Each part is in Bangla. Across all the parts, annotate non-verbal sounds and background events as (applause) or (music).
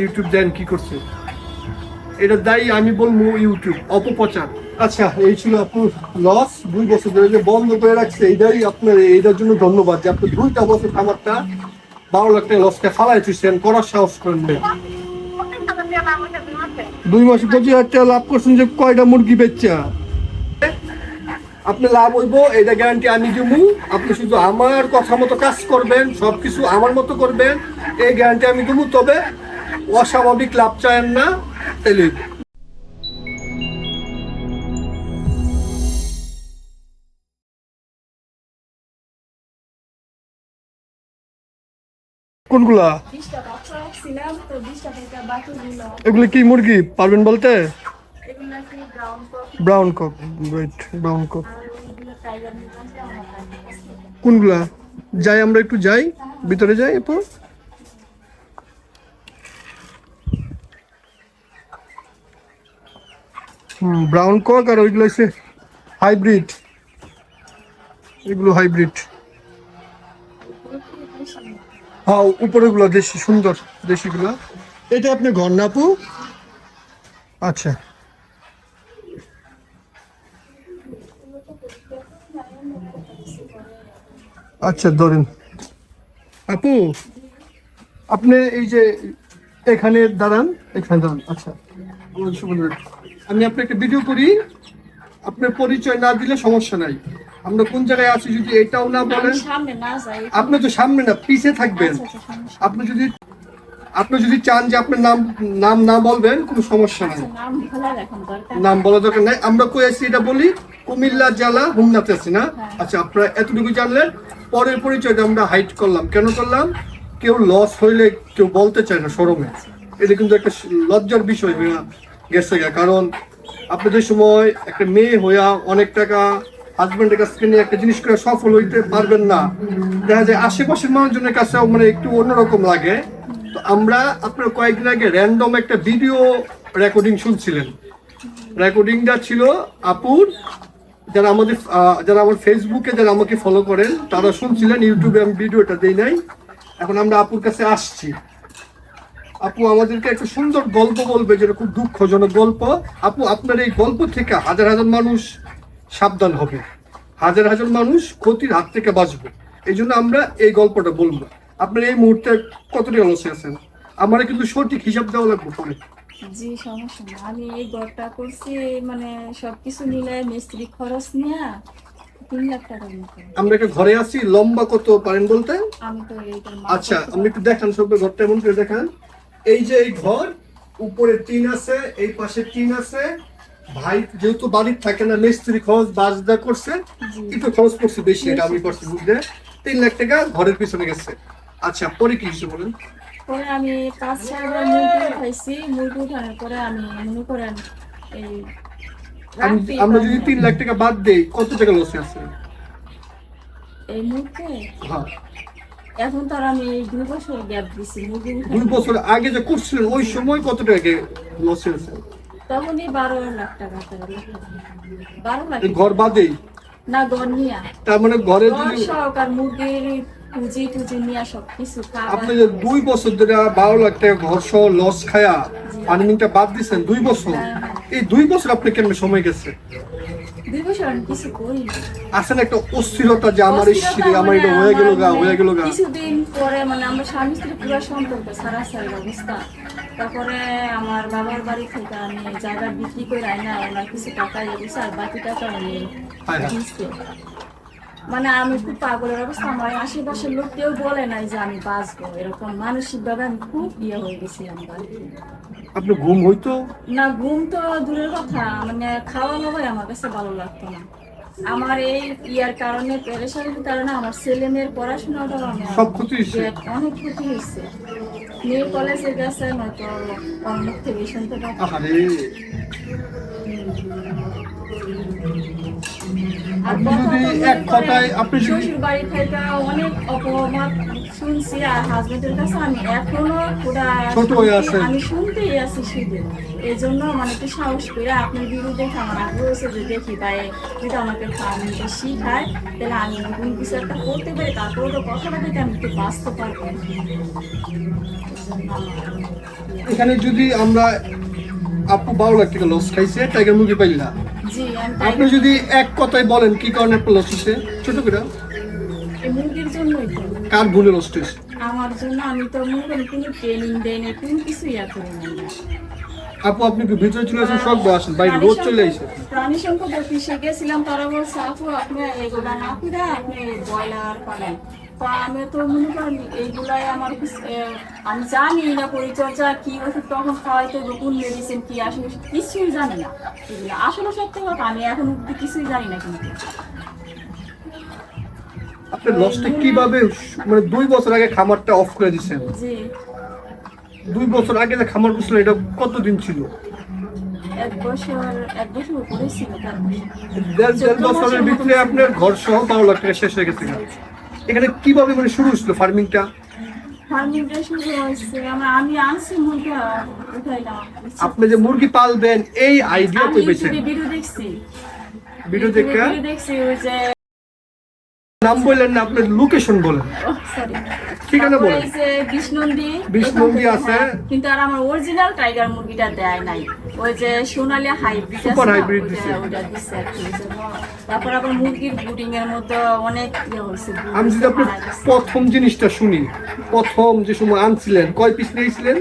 ইউটিউব দেন কি করছে? এটা দায়ী, আমি বলব ইউটিউব, অপপ্রচার। আচ্ছা এই ছিল আপনার লস দুই বছর ধরে যে বন্ধ করে রাখছে, এইটাই আপনার, এইটার জন্য ধন্যবাদ যে আপনি দুইটা বছর খামারটা বারো লাখ টাকা লসকে ফালাই তুইছেন করার সাহস করেন দুই মাসে পঁচিশ হাজার টাকা লাভ করছেন যে কয়টা মুরগি বেচা? আপনি লাভ হইব এটা গ্যারান্টি আমি দিব আপনি শুধু আমার কথা মতো কাজ করবেন, সবকিছু আমার মতো করবেন। এই গ্যারান্টি আমি দেবো তবে অস্বাভাবিক লাভ চায়েন না হইবো। কোনগুলা? এগুলো কি মুরগি? পারবেন বলতে? Brown cock wait brown cock. কোনগুলা? যাই, আমরা একটু যাই, ভিতরে যাই এরপর? ব্রাউন কক আর ওইগুলো হচ্ছে হাইব্রিড এগুলো হাইব্রিড হ্যাঁ উপরেগুলো দেশি, সুন্দর দেশিগুলো। এটা আপনি আপু আচ্ছা। আচ্ছা ধরেন। আপু, আপনি এই যে এখানে দাঁড়ান এখানে দাঁড়ান। আচ্ছা। আমি আপনাকে ভিডিও করি। আপনার পরিচয় না দিলে সমস্যা নাই। আমরা কোন জায়গায় আছি যদি এটাও না বলেন? আপনি তো সামনে না পিছে থাকবেন। আচ্ছা, আচ্ছা, আপনি যদি আপনি যদি চান যে আপনার নাম নাম না বলবেন কোনো সমস্যা নাই। নেই। নাম বলা দরকার। নাই। আমরা কই আছি এটা বলি? কুমিল্লা জেলা হুমনাতে আছি না? আচ্ছা আপনারা এতটুকু জানলেন। পরের পরিচয়টা আমরা হাইট করলাম। কেন করলাম? কেউ লস হইলে কেউ বলতে চায় না শরমে। এটা কিন্তু একটা লজ্জার বিষয় হয়ে গেছে। কারণ আপনাদের সময় একটা মেয়ে হইয়া অনেক টাকা হাজবেন্ডের কাছ থেকে নিয়ে একটা জিনিস করে সফল হইতে পারবেন না, দেখা যায় আশেপাশের মানুষজনের কাছে মানে একটু অন্যরকম লাগে। তো আমরা আপনার কয়েকদিন আগে র্যান্ডম একটা ভিডিও রেকর্ডিং শুনছিলেন। রেকর্ডিংটা ছিল আপুর, যারা আমাদের যারা আমার ফেসবুকে যারা আমাকে ফলো করেন, তারা শুনছিলেন ইউটিউবে আমি ভিডিওটা দেই নাই। এখন আমরা আপুর কাছে আসছি। আপু আমাদেরকে একটা সুন্দর গল্প বলবে যেটা খুব দুঃখজনক গল্প। আপু আপনার এই গল্প থেকে হাজার হাজার মানুষ সাবধান হবে। হাজার হাজার মানুষ ক্ষতির হাত থেকে বাঁচবে। এই জন্য আমরা এই গল্পটা বলব। আপনার এই মুহূর্তে কত টাকা লসে আছেন? আমার কিন্তু সঠিক হিসাব দেওয়া লাগবে পরে। জি সমস্যা না আমি এই ঘরটা করছি মানে সবকিছু মিলে মিস্ত্রি খরচ নিয়ে আমরা একটা ঘরে আছি লম্বা কত পারেন বলতে আমি তো আচ্ছা আপনি একটু দেখান সবাই ঘরটা এমন করে দেখান। এই যে এই ঘর উপরে টিন আছে এই পাশে টিন আছে। ভাই যেহেতু বাড়ির থাকে না মিস্ত্রি খরচ বাজদা করছে একটু খরচ করছে বেশি এটা আমি করছি বুঝলে? তিন লাখ টাকা ঘরের পিছনে গেছে। আচ্ছা পরে কি বলেন? পরে আমি পাঁচ ছয়বার মুরগি উঠাইছি মুরগি উঠানোর পরে আমি মনে করেন এই আমরা যদি তিন লাখ টাকা বাদ দেই কত টাকা লসে আছে? এই মুহূর্তে? হ্যাঁ। এখন তো আমি দুই বছর গ্যাপ দিছি দুই বছর আগে যে করছিলেন ওই সময় কত টাকা লসে আছে তখনই বারো লাখ টাকা বারো লাখ ঘর বাদেই না গনিয়া তার মানে ঘরে ঘর সহকার মুরগির পুঁজি টুজি নিয়ে সব কিছু আপনি যে দুই বছর ধরে বারো লাখ টাকা ঘর সহ লস খায়া ফার্মিংটা বাদ দিচ্ছেন দুই বছর? এই দুই বছর আপনি কেমন সময় গেছে? কিছু করি আসেন একটা অস্থিরতা যে আমার এই আমার এটা হয়ে গেল গা হয়ে গেল গা। কিছুদিন পরে মানে আমরা স্বামী স্ত্রী পুরো সম্পর্ক সারা সারি অবস্থা। তারপরে আমার বাবার বাড়ি থেকে আমি জায়গা বিক্রি করে না ওনার কিছু টাকা ইয়ে আর বাকি টাকা। দিচ্ছে। মানে আমি খুব পাগলের অবস্থা আমার আশেপাশের লোক কেউ বলে নাই যে আমি বাঁচবো। এরকম মানসিক ভাবে আমি খুব ইয়ে হয়ে গেছিলাম বাড়িতে আপনি ঘুম হইতো? না ঘুম তো দূরের কথা মানে খাওয়া দাওয়াই আমার কাছে ভালো লাগতো না। আমার এই ইয়ার কারণে প্রেশারের কারণে আমার ছেলে মেয়ের পড়াশোনাটাও আমি সব ক্ষতি হয়েছে? অনেক ক্ষতি হয়েছে। মেয়ে কলেজে গেছে নয়তো অন্য থেকে শুনতে পাচ্ছি আপনি যদি এক কথায় আপনি শ্বশুর বাড়ি থেকে অনেক অপমান শুনছি আর হাজবেন্ডের কাছে আমি এখনও পুরা ছোট হয়ে আছেন। আমি শুনতেই আছি শুধু এই জন্য মানে একটু সাহস করে আপনার দেখে আমার আগ্রহ যে দেখি ভাই যদি আমাকে ফার্মিংটা শিখায় তাহলে আমি নতুন কিছু একটা করতে পারি তারপরে তো কথাটা থেকে আমি একটু বাঁচতে পারব। এখানে যদি আমরা আপু বারো লাখ টাকা লস খাইছে টাইগার মুরগি পাইলা আপনি যদি এক কথায় বলেন কি কারণে আপনার লস হচ্ছে? ছোট করে। মুরগির জন্যই তো। কার ভুলে লস হয়েছে আমার জন্য আমি তো করি কোনো ট্রেনিং দেয়নি কোনো কিছু ইয়া করি আপু আপনি কি ভিতরে চলে আসেন সব আসেন বাইরে রোজ চলে আসে প্রাণী সম্পদ অফিসে গেছিলাম তারা বলছে আপু আপনি এগুলা না করে আপনি ব্রয়লার পালেন। তো আমি তো মনে করেন এইগুলাই আমার আমি জানি না পরিচর্যা কি ওষুধ তখন খাওয়াইতে কোন মেডিসিন কি আসলে কিছুই জানি না। এগুলো আসলে সত্যি কথা আমি এখন অব্দি কিছুই জানি না কিন্তু। আপনার লসটা কীভাবে মানে দুই বছর আগে খামারটা অফ করে দিচ্ছেন জি। দুই বছর আগে যে খামার করছিলেন এটা কতদিন ছিল? এক বছর এক বছর উপরে ছিল তার বছরের ভিতরে আপনার ঘর সহ বারো লাখ টাকা শেষ হয়ে গেছে। এখানে কীভাবে মানে শুরু হচ্ছিল ফার্মিংটা ফার্মিংটা শুরু হয়েছে। আমরা আমি আনছি মুরগি উঠাইলাম আপনি যে মুরগি পালবেন এই আইডিয়া কই পেয়েছেন ইউটিউবে ভিডিও দেখছি। ভিডিও দেখে? দেখছি ওই যে নাম বললেন না আপনার লোকেশন বলেন। ঠিকানা বলেন। বিষ্ণন্দী বিষ্ণন্দী আছে। হ্যাঁ, কিন্তু আর আমার অরিজিনাল টাইগার মুরগিটা দেয় নাই। ওই যে সোনালি হাইব্রিড Super hybrid দিছে। তারপর আবার মুরগির ব্রুডিং এর মধ্যে অনেক ইয়ে হয়েছে আমি যদি গেছে। প্রথম জিনিসটা শুনি প্রথম যে সময় আনছিলেন কয় পিস নিয়েছিলেন?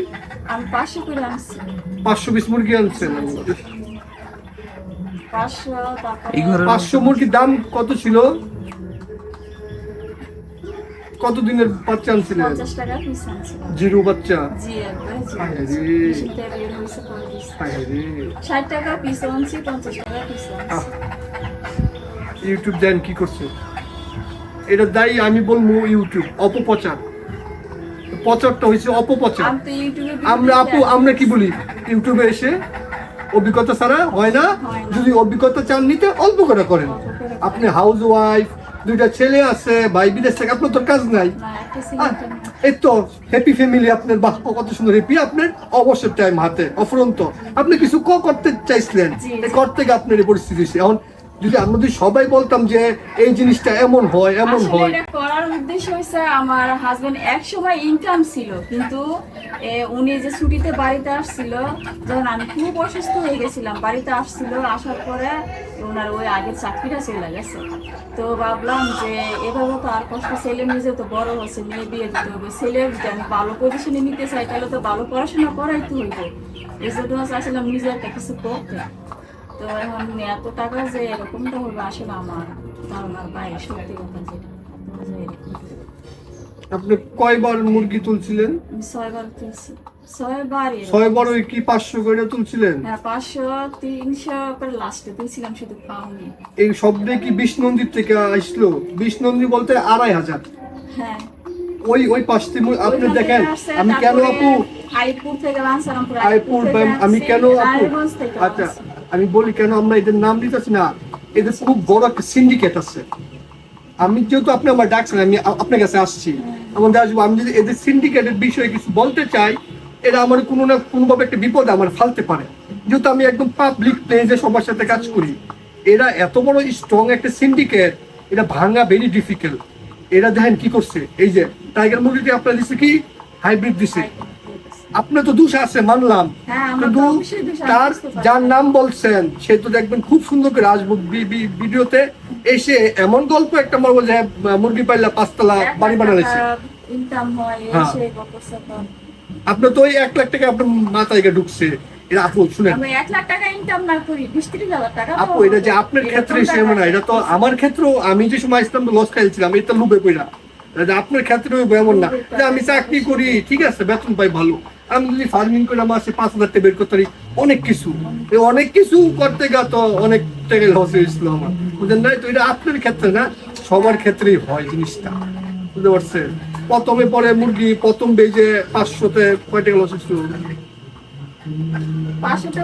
আমি পাঁচশো করে আনছি। পাঁচশো পিস মুরগি আনছেন। পাঁচশো মুরগির দাম কত ছিল? কত দিনের বাচ্চা আনছিলেন? পঞ্চাশ টাকা পিস আনছি জিরো বাচ্চা ইউটিউব দেন কি করছে? এটা দায়ী আমি বলব ইউটিউব অপপ্রচার। প্রচারটা হয়েছে অপপ্রচার। আমরা আপু আমরা কি বলি? ইউটিউবে এসে অভিজ্ঞতা ছাড়া হয় না? হয় না। যদি অভিজ্ঞতা চান নিতে অল্প করে করেন। আপনি হাউস ওয়াইফ দুইটা ছেলে আছে ভাই বিদেশ থেকে আপনার তো কাজ নাই। এই তো হ্যাপি ফ্যামিলি আপনার বাহ কত সুন্দর হ্যাপি আপনার অবসর টাইম হাতে অফুরন্ত। আপনি কিছু ক করতে চাইছিলেন। করতে গিয়ে আপনার এই পরিস্থিতি এখন যদি আমরা যদি সবাই বলতাম যে এই জিনিসটা এমন হয় এমন হয়। এটা করার উদ্দেশ্য হয়েছে আমার হাজবেন্ড এক সময় ইনকাম ছিল কিন্তু উনি যে ছুটিতে বাড়িতে আসছিল যখন আমি খুব অসুস্থ হয়ে গেছিলাম বাড়িতে আসছিল আসার পরে ওনার ওই আগের চাকরিটা চলে গেছে। তো ভাবলাম যে এভাবে তো আর কষ্ট ছেলে নিজে তো বড় হচ্ছে মেয়ে বিয়ে দিতে হবে ছেলে যদি আমি ভালো পজিশনে নিতে চাই তাহলে তো ভালো পড়াশোনা করাইতে হইব। এই জন্য চাচ্ছিলাম নিজে একটা কিছু করতে। তো এখন এত টাকা যে এরকমটা হবে আসলে আমার ধারণার বাইরে সত্যি কথা যেটা আপনি কয়বার মুরগি তুলছিলেন? ছয়বার তুলছি। ছয়বার ছয়বার ওই কি পাঁচশো করে তুলছিলেন? হ্যাঁ পাঁচশো তিনশো করে লাস্টে দিয়েছিলাম শুধু পাউনি এই শব্দে কি থেকে আসলো? বলতে আড়াই হাজার। হ্যাঁ। ওই ওই পাঁচটি আপনি দেখেন আমি কেন আপু আইপুর থেকে আইপুর আমি কেন আপু আচ্ছা। আমি বলি কেন আমরা এদের নাম দিতেছি না? এদের খুব বড় একটা সিন্ডিকেট আছে। আমি যেহেতু আপনি আমার ডাকছেন, আমি আপনার কাছে আসছি। আমাদের আসব আমি যদি এদের সিন্ডিকেটের বিষয়ে কিছু বলতে চাই, এরা আমার কোনো না কোনোভাবে একটা বিপদ আমার ফালতে পারে। যেহেতু আমি একদম পাবলিক প্লেসে সবার সাথে কাজ করি, এরা এত বড় স্ট্রং একটা সিন্ডিকেট এটা ভাঙা ভেরি ডিফিকাল্ট এরা দেখেন কি করছে? এই যে টাইগার মুরগিতে আপনার দিছে কি? হাইব্রিড দিছে। আপনার তো দোষ আছে মানলাম। হ্যাঁ, কিন্তু তার যার নাম বলছেন সে তো দেখবেন খুব সুন্দর করে আসব ভিডিওতে। এসে এমন গল্প একটা মারবো যে মুরগি পাইলা পাঁচতলা বাড়ি ইনকাম হয়। আপনার তো ওই এক লাখ টাকা আপনার মাথায় ঢুকছে। এটা আপু শুনেন। আমি এক লাখ টাকা ইনকাম না করি বিশ ত্রিশ হাজার টাকা আপু এটা যে আপনার ক্ষেত্রে টাকা না এটা তো আমার ক্ষেত্রেও আমি যে সময় আসতাম লস খাইছিলাম এটা লুবে কইরা আপনার ক্ষেত্রে এমন না। যে আমি চাকরি করি ঠিক আছে বেতন পাই ভালো। আমি যদি ফার্মিং করে মাসে পাঁচ হাজার টাকা বের করতে পারি। অনেক কিছু। এই অনেক কিছু করতে গা তো অনেক টাকা লস হয়েছিল আমার। বুঝলেন না? তো এটা আপনার ক্ষেত্রে না সবার ক্ষেত্রেই হয় জিনিসটা। বুঝতে পারছেন? প্রথমে পরে মুরগি প্রথম বেজে পাঁচশোতে কয় টাকা লস হয়েছিল?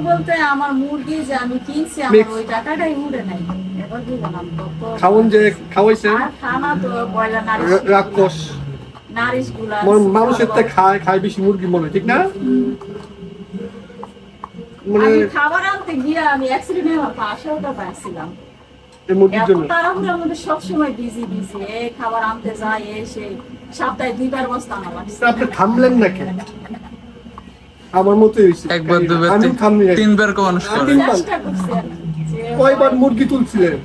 বলতে আমার মুরগি যে আমি কিনছি আমার ওই টাকাটাই উড়ে নাই। এবার বুঝলাম তো তো- খাওন যে খাওয়াইছেন খানা তো ব্রয়লার রাক্ষস। মানুষের তো খায় খায় বেশি মুরগি মনে ঠিক না? মানে খাবার আনতে গিয়ে আমি অ্যাক্সিডেন্টে পাশেওটা পাইছিলাম। মুরগির জন্য? তাড়াহুড়োর মধ্যে সবসময় বিজি বিজি এই খাবার আনতে যায় এই সেই সপ্তাহে দুইবার বস্তা আনা লাগছে আপনি থামলেন নাকি আমার মতোই হয়েছে। একবার দুবার আমি থামনি তিনবার কয়বার মুরগি তুলছিলেন?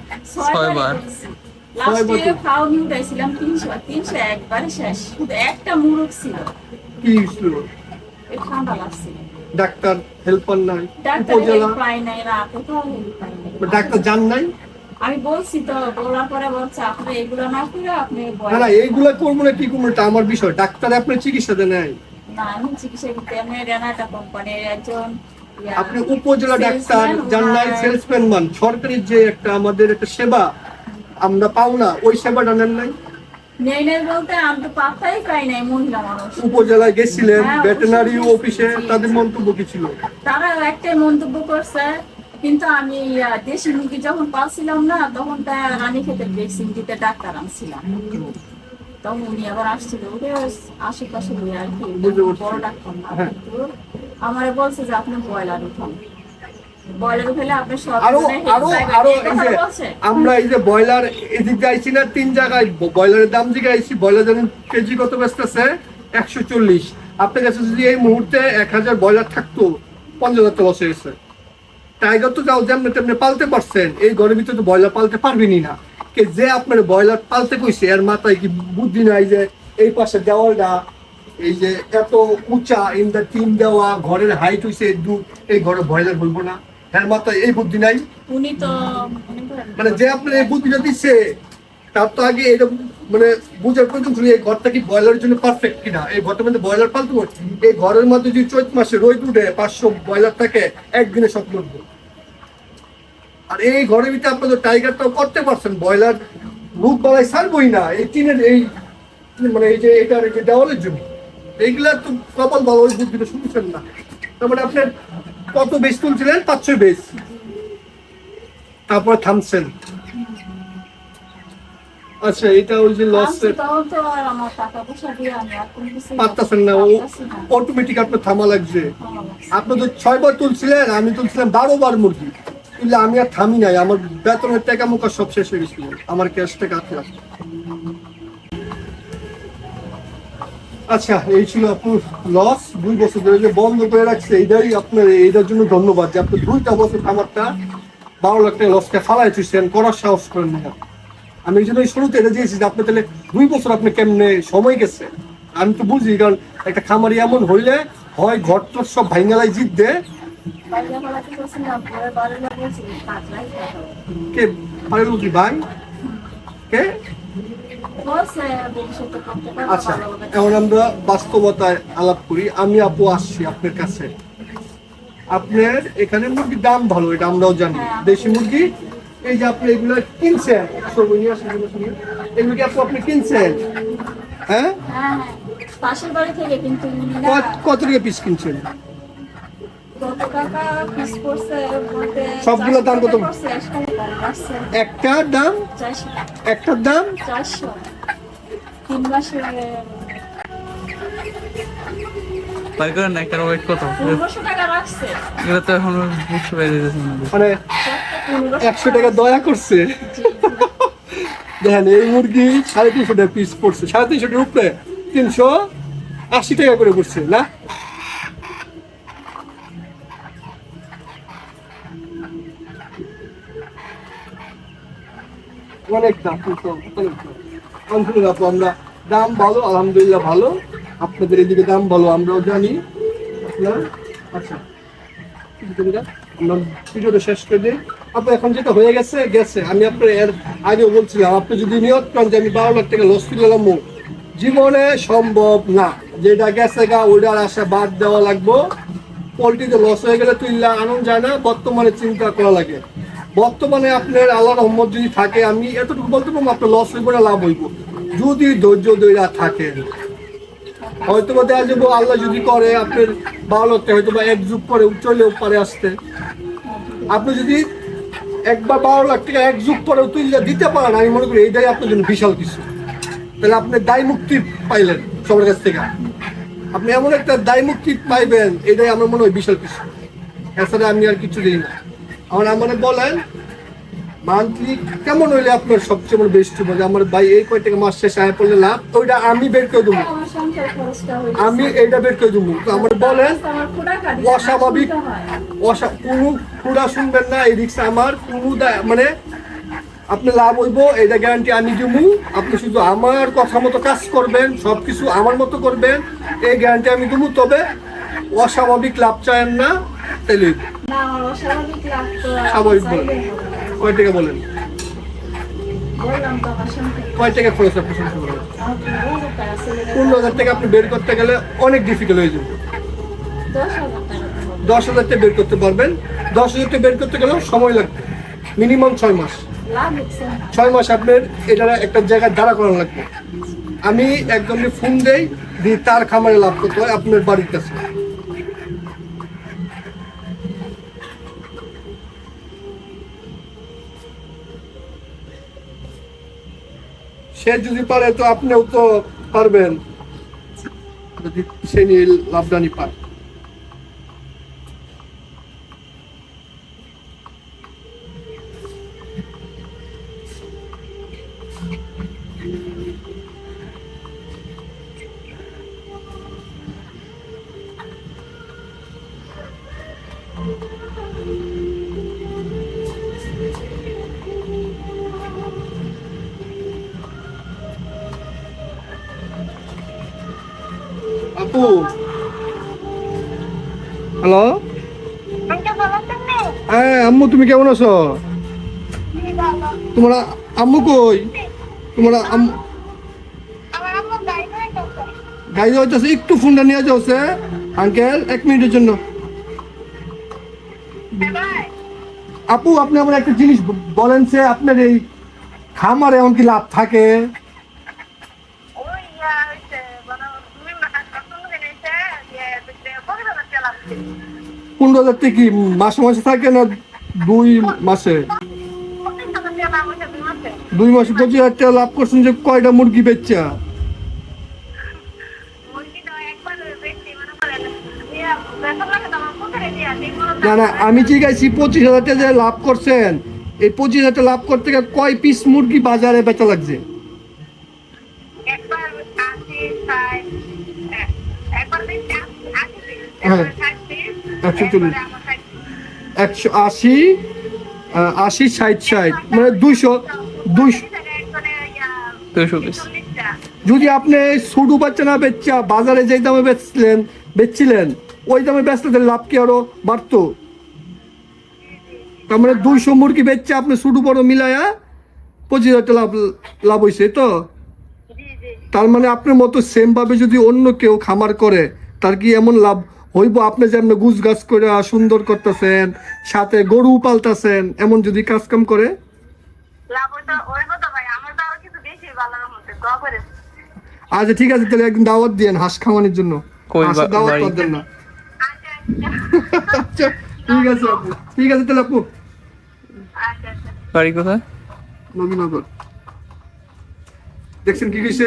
ছয়বার। লাস্টে ছয়বার। ফাও উঠাইছিলাম তিনশো তিনশো একবারে শেষ। শুধু একটা মুরগ ছিল। কি ছিল? এই ঠান্ডা লাগছিল ডাক্তার হেল্পার নাই ডাক্তার উপজেলা পাই নাই না কোথাও help ডাক্তার জান নাই? আমি বলছি তো বলার পরে বলছে আপনি এগুলো না করে আপনি না না এইগুলা করব না কি করব? এটা আমার বিষয়। ডাক্তার আপনার চিকিৎসা দেয় নাই? না আমি চিকিৎসা করতে আমি রেনাটা কোম্পানির একজন আপনি উপজেলা ডাক্তার যার নাই সেলসম্যান মান সরকারি যে একটা আমাদের একটা সেবা আমরা পাও না ওই সেবাটা নেন নাই। নেই নেই বলতে আমি তো পাত্তাই পাই নাই মহিলা মানুষ। উপজেলায় গেছিলেন হ্যাঁ, ভেটেনারি অফিসে তাদের মন্তব্য কি ছিল? তারা একটাই মন্তব্য করছে কিন্তু আমি দেশি মুরগি যখন পালছিলাম না তখন তা রানী ক্ষেতের ভ্যাকসিন দিতে ডাক্তার আনছিলাম। তখন উনি আবার আসছিল ওকে আশেপাশে নিয়ে আর কি বড় ডাক্তার না। হ্যাঁ। বলছে যে আপনি ব্রয়লার উঠান। আমরা এই যে ব্রয়লার এদিক আইছি না তিন জায়গায় ব্রয়লারের দাম দিকে আইছি ব্রয়লার জানেন কেজি কত বেচতেছে? একশো চল্লিশ। আপনার কাছে যদি এই মুহূর্তে এক হাজার ব্রয়লার থাকতো পঞ্চাশ হাজার লস গেছে। টাইগার তো যাও যেমনি তেমনি পালতে পারছেন এই ঘরের ভিতরে তো ব্রয়লার পালতে পারবেনই না। কে যে আপনার ব্রয়লার পালতে কইছে এর মাথায় কি বুদ্ধি নাই যে এই পাশে দেওয়ালটা এই যে এত উঁচা ইন দা টিম দেওয়া ঘরের হাইট হইছে দু এই ঘরে ব্রয়লার বলব না। মাথায় এই বুদ্ধি নাই? উনি তো মানে যে আপনার এই বুদ্ধিটা দিচ্ছে তার তো আগে এটা মানে বুঝার প্রয়োজন ছিল এই ঘরটা কি ব্রয়লারের জন্য পারফেক্ট কিনা? এই ঘরটার মধ্যে ব্রয়লার পালতে এই ঘরের মধ্যে যদি চৈত মাসে রোদ উঠে পাঁচশো ব্রয়লার থাকে একদিনে সব লড়বো আর এই ঘরের ভিতরে আপনাদের টাইগারটাও করতে পারছেন ব্রয়লার রূপ বালাই ছাড়বই না। এই টিনের এই মানে এই যে এটার এই যে দেওয়ালের জন্য এইগুলা তো কপাল ভালো ওই বুদ্ধিটা শুনছেন না। তার মানে আপনার কত বেশ তুলছিলেন? পাঁচশো বেশ। তারপর থামছেন। আচ্ছা এটা ওই যে আর পারতেছেন না ও অটোমেটিক আপনার থামা লাগছে। আপনি তো ছয় বার তুলছিলেন আমি তুলছিলাম বারো বার মুরগি। তুললে আমি আর থামি নাই আমার বেতনের টাকা মুখা সব শেষ হয়ে গেছিল আমার ক্যাশ টাকা আছে আচ্ছা এই ছিল আপনার লস দুই বছর ধরে যে বন্ধ করে রাখছে, এইটাই আপনার, এইটার জন্য ধন্যবাদ যে আপনি দুইটা বছর খামারটা বারো লাখ টাকা লসকে ফালাই চুষছেন করার সাহস করেন না আমি এই জন্য শুরুতে এটা দিয়েছি যে আপনি তাহলে দুই বছর আপনি কেমনে সময় গেছে? আমি তো বুঝি, কারণ একটা খামারি এমন হইলে হয় ঘর টর সব ভাইঙ্গালাই জিত দে। কে? কি ভাই। কে? আচ্ছা এখন আমরা বাস্তবতায় আলাপ করি। আমি আপু আসছি আপনার কাছে। আপনার এখানে মুরগির দাম ভালো এটা আমরাও জানি। হ্যাঁ। দেশি মুরগি এই যে আপনি এগুলো কিনছেন এগুলো কি আপু আপনি কিনছেন? হ্যাঁ? হ্যাঁ, হ্যাঁ। পাশের বাড়ি থেকে কিন্তু কত- কত টাকা পিস কিনছেন? সবগুলোর দাম কত? 400 টাকা পড়ছে, একশো টাকা বাড়ছে, একটার দাম একটার দাম 400 তিন মাসে তাই করেন না একটা ওয়েট কত? পনেরোশো এগুলো তো এখন বুঝতে পেরে যেতেছে মানে একশো টাকা দয়া করছে। দেখেন এই মুরগি সাড়ে তিনশো টাকা পিস পড়ছে। সাড়ে তিনশো টাকার উপরে তিনশো আশি টাকা করে পড়ছে না? অনেক দাম অনেক আমরা দাম আলহামদুলিল্লাহ ভালো। আপনাদের এদিকে দাম আমরাও জানি। আচ্ছা। শেষ করে দিই। এখন যেটা হয়ে গেছে গেছে। আমি আপনার এর আগেও বলছিলাম, আপনি যদি নিয়ত করেন যে আমি বারো লাখ টাকা লস ফিরলাম জীবনে সম্ভব না। যেটা গেছে গা ওইটার আশা বাদ দেওয়া লাগবো। পোলট্রিতে লস হয়ে গেলে তুইলা আনন্দ যায় না, বর্তমানে চিন্তা করা লাগে। বর্তমানে আপনার আল্লাহ রহমত যদি থাকে, আমি এতটুকু বলতে পারব, আপনার লস হইব না, লাভ হইব। যদি ধৈর্য দৈরা থাকেন। হয়তো বা দেখা যাব আল্লাহ যদি করে, আপনার লক্ষ হয়তো বা এক যুগ পরে চলেও পারে আসতে। আপনি যদি একবার বারো লাখ টাকা এক যুগ পরে তুলে দিতে পারেন, আমি মনে করি এইটাই আপনার জন্য বিশাল কিছু। তাহলে আপনি দায় মুক্তি পাইলেন সবার কাছ থেকে। আপনি এমন একটা দায় মুক্তি পাইবেন এটাই আমার মনে হয় বিশাল কিছু। এছাড়া আমি আর কিছু দিই না। আমার আমাদের বলেন মান্থলি কেমন হইলে আপনার সবচেয়ে মানে বেস্ট হবে? আমার ভাই এই কয় টাকা মাস শেষে আয় পড়লে লাভ ওইটা আমি বের করে দেবো। আমি এটা বের করে দেবো। তো আমার বলেন অস্বাভাবিক। অসা কোনো পুরা শুনবেন না এই রিক্সা আমার কোনো মানে আপনি লাভ হইব এটা গ্যারান্টি আমি দিব আপনি শুধু আমার কথা মতো কাজ করবেন সব কিছু আমার মতো করবেন। এই গ্যারান্টি আমি দেবো তবে অস্বাভাবিক লাভ চায়েন না তাহলে স্বাভাবিক বলেন। কয় টাকা বলেন? কয় টাকা খরচ আপনি পনেরো হাজার টাকা আপনি বের করতে গেলে অনেক ডিফিকাল্ট হয়ে যাবে। দশ হাজার টাকা বের করতে পারবেন। দশ হাজার টাকা বের করতে গেলেও সময় লাগবে। মিনিমাম ছয় মাস। ছয় মাস আপনার এটা একটা জায়গায় দাঁড়া করানো লাগবে। আমি একদম ফোন দেই, দিয়ে তার খামারে লাভ করতে হয় আপনার বাড়ির কাছে। সে যদি পারে তো আপনিও তো পারবেন। যদি সে নিয়ে লাভদানি পান হ্যালো হ্যাঁ আম্মু তুমি কেমন আছো? তোমার আম্মু কই? তোমার গাড়ি যাইতেছে একটু ফোনটা নিয়ে যাচ্ছে আঙ্কেল, এক মিনিটের জন্য। আপু, আপনি আমার একটা জিনিস বলেন সে, আপনার এই খামারে এমন কি লাভ থাকে? পনেরো হাজার থেকে কি মাসে মাসে থাকে না দুই মাসে? দুই মাসে পঁচিশ হাজার টাকা লাভ করছেন যে কয়টা মুরগি বেচা? না না আমি ঠিক আছি পঁচিশ হাজার টাকা যে লাভ করছেন এই পঁচিশ হাজার টাকা লাভ করতে গেলে কয় পিস মুরগি বাজারে বেচা লাগছে? একশো আশি আহ, আশি আশি ষাট ষাট মানে দুইশো দুইশো। পিস যদি আপনি ছোটো বাচ্চা না বেচা বাজারে যেই দামে বেচলেন বেচছিলেন ওই দামে বেচলে তাহলে লাভ কি আরও বাড়তো? তার মানে দুইশো মুরগি বেচছে আপনি ছোটো বড় মিলায়া পঁচিশ হাজার টাকা লাভ লাভ হয়েছে তো? তার মানে আপনার মতো সেম ভাবে যদি অন্য কেউ খামার করে তার কি এমন লাভ হইব আপনি যেমন গুছ গাছ করে সুন্দর করতেছেন সাথে গরু পালতাছেন এমন যদি কাজ কাম করে? আচ্ছা ঠিক আছে তাহলে একদিন দাওয়াত দিয়েন হাঁস খাওয়ানোর জন্য। দাওয়াত বাড়ি? করতেন না আচ্ছা (laughs) ঠিক আছে আপু। ঠিক আছে তাহলে আপু। বাড়ি কোথায়? নবীনগর। দেখছেন কি কইছে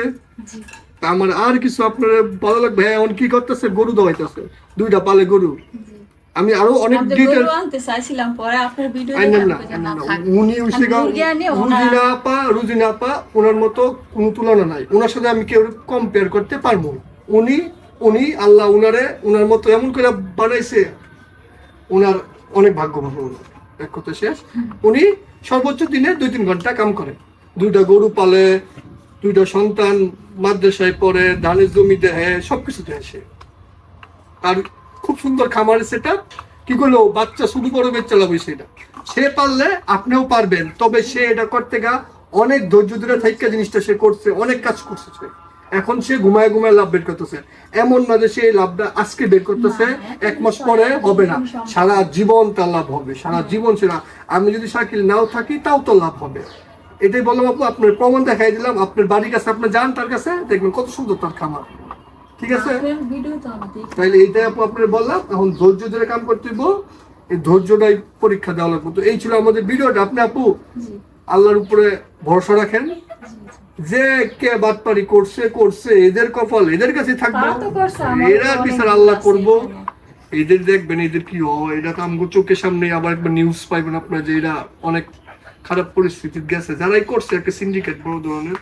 আমার আর কিছু আপনার ভালো লাগবে? হ্যাঁ এখন কি করতেছে? গরু দাওয়াইতেছে দুইটা পালে গরু। আমি আরও অনেক ডিটেল আনতে চাইছিলাম পরে আপুর ভিডিও না না। উনি ওনার- রুজিনা আপা রুজিনা আপা ওনার মতো কোনো তুলনা নাই। ওনার সাথে আমি কেউ কম্পেয়ার করতে পারব উনি উনি আল্লাহ উনারে উনার মতো এমন করে বানাইছে। উনার অনেক ভাগ্য ভালো এক কথা শেষ। উনি সর্বোচ্চ দিনে দুই তিন ঘণ্টা কাম করে। দুইটা গরু পালে দুইটা সন্তান মাদ্রাসায় পড়ে ধানের জমি দেয় সবকিছু দেয় সে আর খুব সুন্দর খামারের সেটা। কি করল? বাচ্চা শুরু করে বেচ চালাবে সেটা সে পারলে আপনিও পারবেন তবে সে এটা করতে গা অনেক ধৈর্য ধরে থাইকা জিনিসটা সে করছে অনেক কাজ করছে সে। এখন সে ঘুমায় ঘুমায় লাভ বের করতেছে। এমন না যে সে লাভটা আজকে বের করতেছে এক মাস পরে হবে না। সারা জীবন তার লাভ হবে সারা জীবন সে আমি যদি শাকিল নাও থাকি তাও তো লাভ হবে। এটাই বললাম আপু আপনার প্রমাণ দেখাই দিলাম। আপনার বাড়ির কাছে আপনি যান তার কাছে দেখবেন কত সুন্দর তার খামার। ঠিক আছে? আপুর ভিডিও তো আমি দেখি তাইলে এইটাই আপু আপনার বললাম এখন ধৈর্য ধরে কাম করতে হইব। এই ধৈর্যটাই পরীক্ষা দেওয়া লাগবে তো এই ছিল আমাদের ভিডিওটা। আপনি আপু আল্লাহর উপরে ভরসা রাখেন। যে কে বাটপারি করছে করছে এদের কপাল এদের কাছে থাকবে। এরা বিচার আল্লাহ করব। এদের দেখবেন এদের কি হয়? এটা তো আমগো চোখের সামনে আবার একবার নিউজ পাইবেন আপনার যে এরা অনেক খারাপ পরিস্থিতি গেছে যারাই করছে একটা সিন্ডিকেট বড় ধরনের।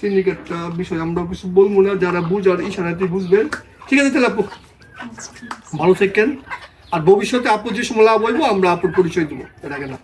সিন্ডিকেটটা বিষয় আমরা কিছু বলব না যারা বুঝার ইশারাতে বুঝবেন। ঠিক আছে তাহলে আপু? ভালো থাকেন। আর ভবিষ্যতে আপু যে সময় লাভ হইবো আমরা আপুর পরিচয় দেবো। এটা না